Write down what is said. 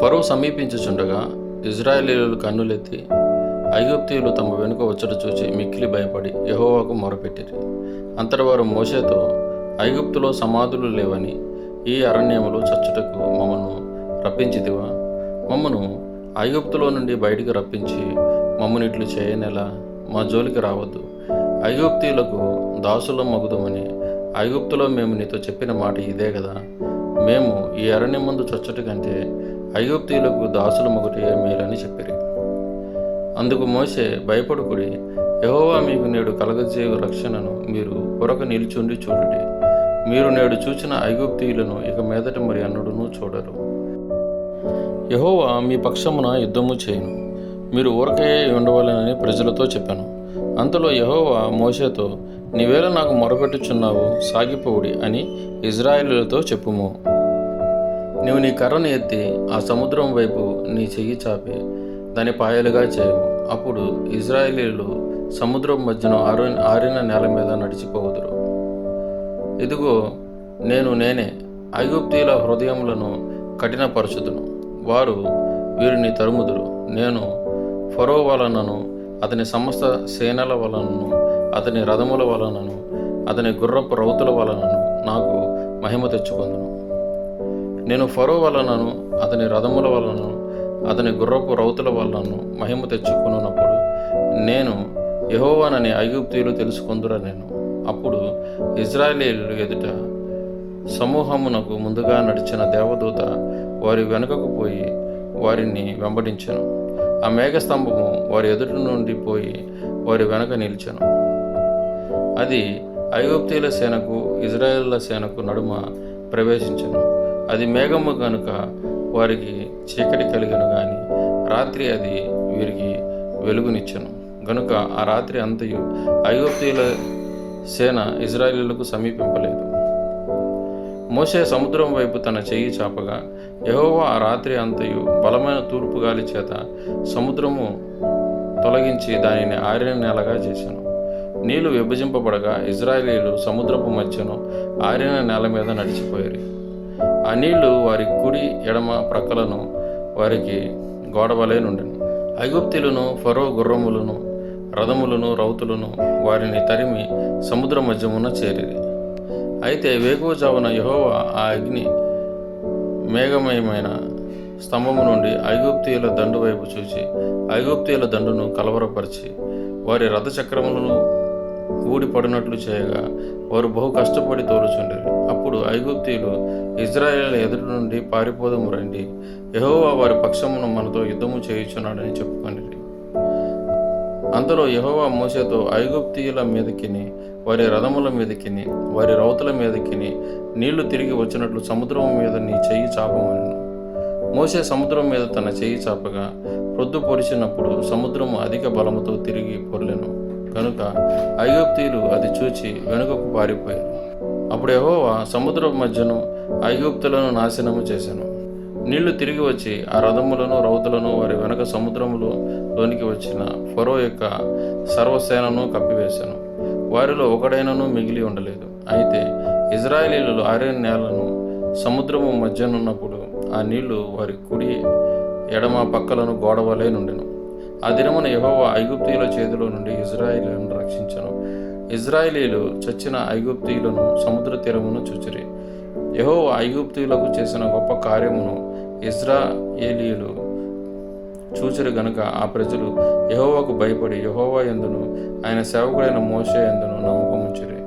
ఫరో సమీపించుచుండగా ఇజ్రాయేలీలు కన్నులెత్తి ఐగుప్తీయులు తమ వెనుక వచ్చట చూచి మిక్కిలి భయపడి యహోవాకు మొరపెట్టిరి. అంతటి వారు ఐగుప్తులో సమాధులు లేవని ఈ అరణ్యములో చచ్చుటకు మమ్మను రప్పించిదివా మమ్మను ఐగుప్తులో నుండి బయటికి రప్పించి మమ్మను ఇట్లు చేయనేలా? మా జోలికి రావద్దు. ఐగుప్తీయులకు దాసులం మగుదమని ఐగుప్తులో మేము నీతో చెప్పిన మాట ఇదే కదా మేము ఈ అరణ్యం ముందు చచ్చటి కంటే ఐగుప్తీయులకు దాసులు మొగటి మేలని చెప్పిరి. అందుకు మోసే భయపడుకుడి యహోవా మీకు నేడు కలగజేయు రక్షణను మీరు కొరక నిలుచుండి చూడుడి. మీరు నేడు చూచిన ఐగుప్తీయులను ఇక మీదట మరి అన్నుడును చూడరు. యహోవా మీ పక్షమున యుద్ధము చేయను. మీరు ఊరకే ఉండవలనని ప్రజలతో చెప్పాను. అంతలో యహోవా మోషేతో నీవేళ నాకు మొరపెట్టుచున్నావు సాగిపోవుడి అని ఇజ్రాయేలులతో చెప్పుము. నీవు నీ కర్రను ఎత్తి ఆ సముద్రం వైపు నీ చెయ్యి చాపి దాని పాయలుగా చేయము అప్పుడు ఇజ్రాయేలీలు సముద్రం మధ్యన ఆరు ఆరిన నేల మీద నడిచిపోవుదురు. ఇదిగో నేను నేనే ఐగుప్తీల హృదయములను కఠినపరచుదును. వారు వీరిని తరుముదురు. నేను ఫరో వలనను అతని సమస్త సేనల వలనను అతని రథముల వలనను అతని గుర్రపు రౌతుల వలనను నాకు మహిమ తెచ్చుకుందును. నేను ఫరో వలనను అతని రథముల వలనను అతని గుర్రపు రౌతుల వలనను మహిమ తెచ్చుకున్నప్పుడు నేను యహోవానని ఐగుప్తీయులు తెలుసుకుందురా నేను. అప్పుడు ఇజ్రాయేలీలు ఎదుట సమూహమునకు ముందుగా నడిచిన దేవదూత వారి వెనుకకు పోయి వారిని వెంబడించాను. ఆ మేఘస్తంభము వారి ఎదుటి నుండి పోయి వారి వెనక నిలిచాను. అది ఐగుప్తీయుల సేనకు ఇజ్రాయేళ్ళ సేనకు నడుమ ప్రవేశించను. అది మేఘము కనుక వారికి చీకటి కలిగను గాని రాత్రి అది వీరికి వెలుగునిచ్చెను. గనుక ఆ రాత్రి అంతయు ఐగుప్తీయుల సేన ఇజ్రాయిలకు సమీపింపలేదు. మోసే సముద్రం వైపు తన చెయ్యి చాపగా యహోవా ఆ రాత్రి అంతయు బలమైన తూర్పు గాలి చేత సముద్రము తొలగించి దానిని ఆరిన నేలగా చేశాను నీళ్ళు విభజింపబడగా ఇజ్రాయేలీలు సముద్రపు మధ్యను ఆరిన నేల మీద నడిచిపోయారు. ఆ నీళ్ళు వారి కుడి ఎడమ ప్రక్కలను వారికి గోడవలే నుండెను ఐగుప్తులను ఫరో గుర్రములను రథములను రౌతులను వారిని తరిమి సముద్ర మధ్యమున చేరిరి. అయితే వేకువజామున యెహోవా ఆ అగ్ని మేఘమయమైన స్తంభము నుండి ఐగుప్తీయుల దండు వైపు చూచి ఐగుప్తీయుల దండును కలవరపరిచి వారి రథచక్రములను ఊడిపడినట్లు చేయగా వారు బహు కష్టపడి తోలుచుండేది అప్పుడు ఐగుప్తీయులు ఇజ్రాయేల్ ఎదుటి నుండి పారిపోదము రండి. యహోవా వారి పక్షమును మనతో యుద్ధము చేయుచున్నాడని చెప్పుకొనిరి. అంతలో యెహోవా మోసేతో ఐగుప్తీయుల మీదకిని వారి రథముల మీదకిని వారి రౌతుల మీదకిని నీళ్ళు తిరిగి వచ్చినట్లు సముద్రం మీద నీ చెయ్యి చాపమని. మోసే సముద్రం మీద తన చెయ్యి చాపగా ప్రొద్దు పొడిచినప్పుడు సముద్రము అధిక బలముతో తిరిగి పొర్లెను. కనుక ఐగుప్తీయులు అది చూచి వెనుకకు పారిపోయారు. అప్పుడు యహోవా సముద్రం మధ్యను ఐగుప్తులను నాశనము చేశాను. నీళ్ళు తిరిగి వచ్చి ఆ రథములను రౌతులను వారి వెనక సముద్రములో లోనికి వచ్చిన ఫరో యొక్క సర్వసేనను కప్పివేశాను. వారిలో ఒకడైనను మిగిలి ఉండలేదు. అయితే ఇజ్రాయేలీలు ఆర్యన్ నేలను సముద్రము మధ్యనున్నప్పుడు ఆ నీళ్ళు వారి కుడి ఎడమ పక్కలను గోడవలే నుండెను. ఆ దినమున యహోవా ఐగుప్తీయుల చేతిలో నుండి ఇజ్రాయేలీలను రక్షించను. ఇజ్రాయిలీలు చచ్చిన ఐగుప్తీయులను సముద్ర తీరమును చూచిరి. యహోవా ఐగుప్తీయులకు చేసిన గొప్ప కార్యమును ఇజ్రాయేలీలు చూచిరి గనుక ఆ ప్రజలు యహోవాకు భయపడి యెహోవా ఎందును ఆయన సేవకుడైన మోషే ఎందును నమ్మకముంచిరి.